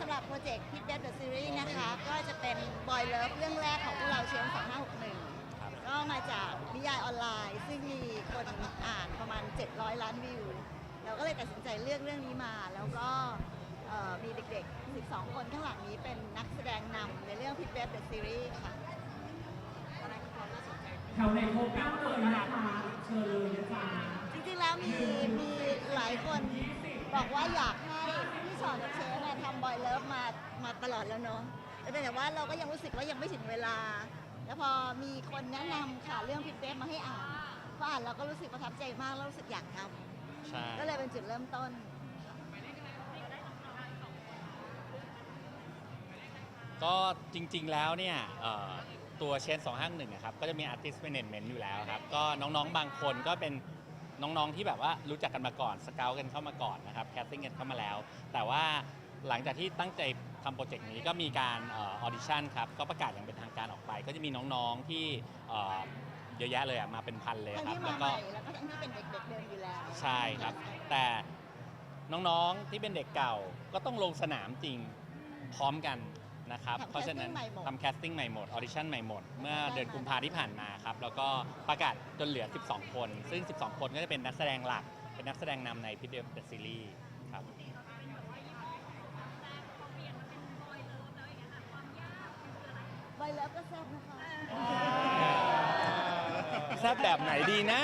สำหรับโปรเจกต์ Hit Dead the Series นะคะ ก็จะเป็น Boy Love เรื่องแรกของพวกเราเชียง2561ครับก็มาจากนิยายออนไลน์ ซึ่งมีคนอ่านประมาณ 700 ล้านวิว เราก็เลยตัดสินใจเลือกเรื่องนี้มา แล้วก็เอ่อมีเด็กๆ 12 คนข้างหลังนี้เป็นนักแสดงนำในเรื่อง Hit Dead the Series ค่ะแถวในโฟกัสเลยนะคะเชิญเลยนะจ๊ะจริงๆแล้วมีมีหลายคนบอกว่าอยาก ให้พี่ชอนกับเชฟเนี่ยทำบอยเลิฟมามาตลอดแล้วเนาะแต่เป็นแต่ว่าเราก็ยังรู้สึกว่ายังไม่ถึงเวลา แล้วพอมีคนแนะนำค่ะเรื่องพิทเบฟมาให้อ่านพออ่านเราก็รู้สึกประทับใจมากแล้วรู้สึกอยากทใช่ำก็เลยเป็นจุดเริ่มต้น ก็จริงๆแล้วเนี่ยเอ่อตัวเชน251นะครับก็จะมี Artist Management อยู่แล้วครับ ก็น้องๆบางคนก็เป็น น้องๆที่แบบว่ารู้จักกันมาก่อนสเกลกันเข้ามาก่อนนะครับแคสติ้งกันเข้ามาแล้ว แต่ว่าหลังจากที่ตั้งใจทำโปรเจกต์นี้ก็มีการออดิชั่นครับก็ประกาศอย่างเป็นทางการออกไป ก็จะมีน้องๆที่เอ่อเยอะแยะเลยอะมาเป็นพันเลยทั้งครับ ที่แล้มาวใหก็ม่แล้วก็ทั้งที่เป็นเด็กๆเดิมอยู่แล้วใช่ครับ แต่น้องๆที่เป็นเด็กเก่าก็ต้องลงสนามจริงพร้อมกัน นะครับ ทำเพราะฉะนั้น casting ใหม่หมด ทำแคสติ้งใหม่หมด ออดิชั่นใหม่หมด เมื่อเดือนกุมภาที่ผ่านมาครับ แล้วก็ประกาศจนเหลือ 12 คน ซึ่ง 12 คนก็จะเป็นนักแสดงหลัก เป็นนักแสดงนำในพิเด The Series ครับบอยเลิฟก็แซ่บนะคะ แซบแบบไหนดีนะ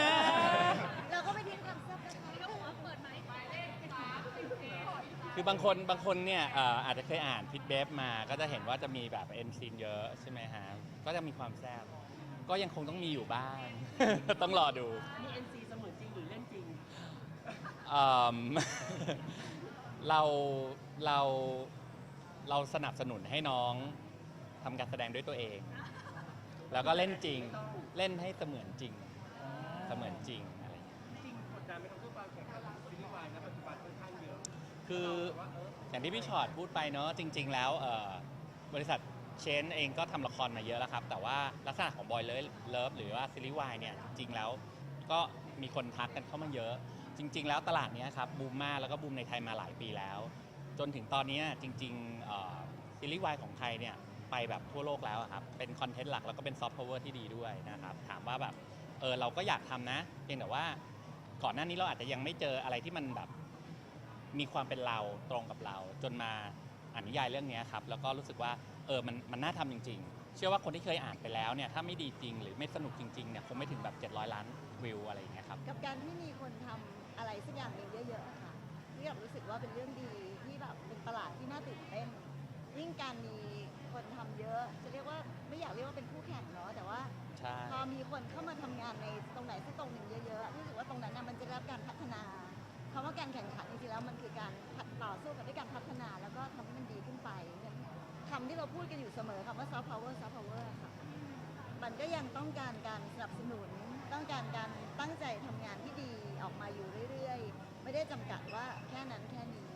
คือบางคนบางคนเนี่ยเอ่ออาจจะเคยอ่านพิทเบฟมาก็จะเห็นว่าจะมีแบบเอ็นซีนเยอะใช่ไหมฮะก็จะมีความแซบก็ยังคงต้องมีอยู่บ้าง ต้องรอดู มี NC เสมือนจริงหรือเล่นจริง เอิ่ม เราเราเราสนับสนุนให้น้องทำการแสดงด้วยตัวเอง แล้วก็เล่นจริง เล่นให้เสมือนจริง เสมือนจริง คืออย่างที่พี่ชอตพูดไปเนาะจริง ๆ แล้วบริษัทเชนเองก็ทำละครมาเยอะแล้วครับ แต่ว่าลักษณะของบอยเลิฟหรือว่าซีรีส์วายเนี่ยจริงๆแล้วก็มีคนทักกันเข้ามาเยอะ จริง ๆ แล้วตลาดนี้ครับบูมมากแล้วก็บูมในไทยมาหลายปีแล้ว จนถึงตอนนี้จริงๆซีรีส์วายของไทยเนี่ยไปแบบทั่วโลกแล้วครับ เป็นคอนเทนต์หลักแล้วก็เป็นซอฟต์พาวเวอร์ที่ดีด้วยนะครับ ถามว่าแบบเออเราก็อยากทำนะ เพียงแต่ว่าก่อนหน้านี้เราอาจจะยังไม่เจออะไรที่มันแบบ มีความเป็นเราตรงกับเรา จนมาอ่านนิยายเรื่องเนี้ยครับแล้วก็รู้สึกว่าเออมันมันน่าทำจริง ๆ เชื่อว่าคนที่เคยอ่านไปแล้วเนี่ยถ้าไม่ดีจริง หรือไม่สนุกจริงๆเนี่ยคงไม่ถึงแบบ 700 ล้านวิวอะไรอย่างเงี้ยครับกับการที่มีคนทำอะไรสักอย่างหนึ่งเยอะๆอะค่ะที่แบบรู้สึกว่าเป็นเรื่องดีที่แบบเป็นตลาดที่น่าตื่นเต้นยิ่งการมีคนทำเยอะ จะเรียกว่าไม่อยากเรียกว่าเป็นคู่แข่งเนาะแต่ว่าใช่พอมีคนเข้ามาทำงานในตรงไหนสักตรงหนึ่งเยอะๆรู้สึกว่าตรงนั้นน่ะมันจะได้รับการพัฒนา คำว่าการแข่งขันจริงๆแล้วมันคือการต่อสู้กันด้วยการพัฒนาแล้วก็ทำให้มันดีขึ้นไปคำที่เราพูดกันอยู่เสมอคำว่า soft power soft power ค่ะมันก็ยังต้องการการสนับสนุน ต้องการการตั้งใจทำงานที่ดีออกมาอยู่เรื่อยๆ ไม่ได้จำกัดว่าแค่นั้นแค่นี้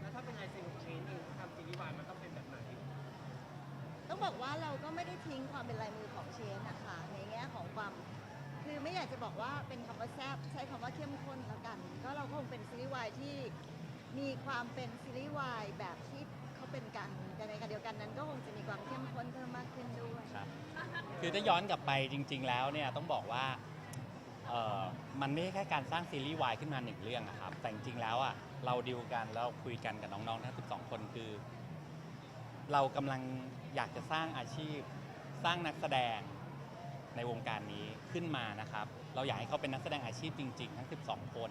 แล้วถ้าเป็นไอซีของเชนเองทำซีรีส์วายมันต้องเป็นแบบไหน ต้องบอกว่าเราก็ไม่ได้ทิ้งความเป็นลายมือของเชนนะคะในแง่ของความ คือไม่อยากจะบอกว่าเป็นคำว่าแซบใช้คำว่าเข้มข้นแล้วกัน ก็เราคงเป็นซีรีส์วายที่มีความเป็นซีรีส์วายแบบที่เขาเป็นกันแต่ในขณะเดียวกันนั้นก็คงจะมีความเข้มข้นเพิ่มมากขึ้นด้วย ครับคือถ้าย้อนกลับไปจริง ๆ แล้วเนี่ยต้องบอกว่าเออมันไม่ใช่แค่การสร้างซีรีส์วายขึ้นมาหนึ่งเรื่องอะครับ แต่จริงๆแล้วอะเราดิวกันแล้วคุยกันกับน้องๆทั้ง12 คนคือ เรากำลังอยากจะสร้างอาชีพ สร้างนักแสดง ในวงการนี้ขึ้นมานะครับ เราอยากให้เขาเป็นนักแสดงอาชีพจริง ๆ ทั้ง 12 คน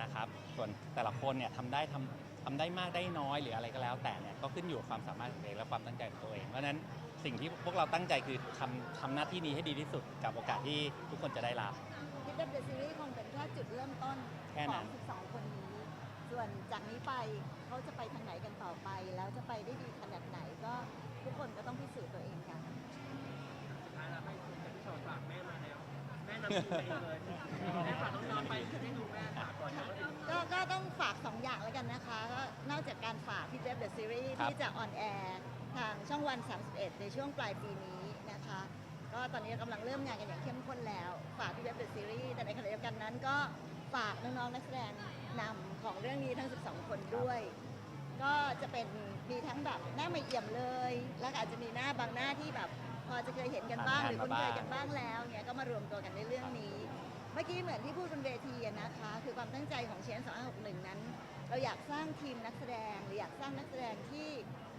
นะครับ ส่วนแต่ละคนเนี่ยทำได้ทำทำได้มากได้น้อยหรืออะไรก็แล้วแต่เนี่ยก็ขึ้นอยู่กับความสามารถของตัวเองและความตั้งใจของตัวเอง เพราะฉะนั้นสิ่งที่พวกเราตั้งใจคือทำทำหน้าที่นี้ให้ดีที่สุดกับโอกาสที่ทุกคนจะได้รับ คิดว่าเดอะซีรีส์คงเป็นแค่จุดเริ่มต้นแค่ขนั้องน 12 คนนี้ ส่วนจากนี้ไปเขาจะไปทางไหนกันต่อไป แล้วจะไปได้ดีขนาดไหนก็ทุกคนก็ต้องพิสูจน์ตัวเองกัน สุดท้ายเราให้คุณ พี่ชอตฝากแม่มาแล้วแม่นำทีมไปเองเลยแม่ฝากน้องๆไปให้ดูแม่ฝากก่อนนะว่าจะดูก็ก็ต้องฝาก2อย่างแล้วกันนะคะก็นอกจากการฝากพี่เจฟเดอะซีรีส์ครับ ที่จะออนแอร์ทางช่องวัน 31 ในช่วงปลายปีนี้นะคะ ก็ตอนนี้กำลังเริ่มงานกันอย่างเข้มข้นแล้ว ฝากพี่เจฟเดอะซีรีส์แต่ในขณะเดียวกันนั้นก็ฝากน้องๆนักแสดงนำของเรื่องนี้ทั้ง 12 คนด้วย ก็จะเป็นมีทั้งแบบหน้าไม่เอี่ยมเลย แล้วก็อาจจะมีหน้าบางหน้าที่แบบ พอจะเคยเห็นกันบ้างผ่านหรือคุณมาเคบ้างยกันบ้างแล้วเนี่ยก็มารวมตัวกันในเรื่องนี้ เมื่อกี้เหมือนที่พูดบนเวทีอะนะคะ คือความตั้งใจของเชน2561 นั้น เราอยากสร้างทีมนักแสดงหรืออยากสร้างนักแสดงที่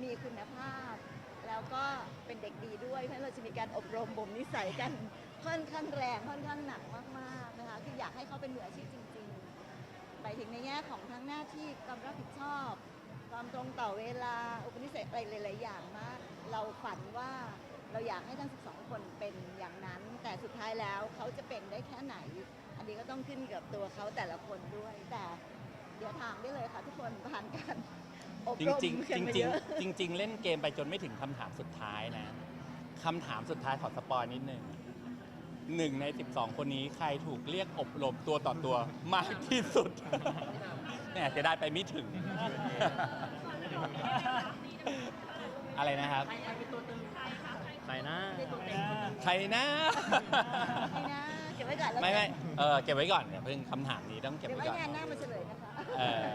มีคุณภาพ แล้วก็เป็นเด็กดีด้วยเพราะฉะนั้นเราจะมีการอบรมบ่มนิสัยกันค่อนข้างแรงค่อนข้างหนักมากๆนะคะคืออยากให้เขาเป็นมืออาชีพจริงๆไปถึงในแง่ของทั้งหน้าที่ความรับผิดชอบความตรงต่อเวลาอุปนิสัยอะไรหลายๆอย่างมาก เราฝันว่า เราอยากให้ทั้ง 12 คนเป็นอย่างนั้น แต่สุดท้ายแล้วเขาจะเป็นได้แค่ไหน อันนี้ก็ต้องขึ้นกับตัวเขาแต่ละคนด้วย แต่เดี๋ยวถามได้เลยค่ะทุกคนผ่านการอบจรริงมๆกันจมาริเยงอะ ๆจริง ๆ เล่นเกมไปจนไม่ถึงคำถามสุดท้ายนะคำถามสุดท้ายขอสปอยนิดหนึ่งหนึ่งใน 12 คนนี้ใครถูกเรียกอบรมตัวต่อตัวมากที่สุด เนี่ยจะได้ไปไม่ถึง อะไรนะครับใครใครเป็นตัวตึงใครนะในตัวเต็งใครนะนี่นะเก็บไว้ก่อนแล้วไม่กัไม่นเออเก็บไว้ก่อนเดี๋ยวเพิ่งคำถามนี้ต้องเก็บเดี๋ยวไว้ไว้ก่อนงานหน้ามาเฉลยนะคะ เออ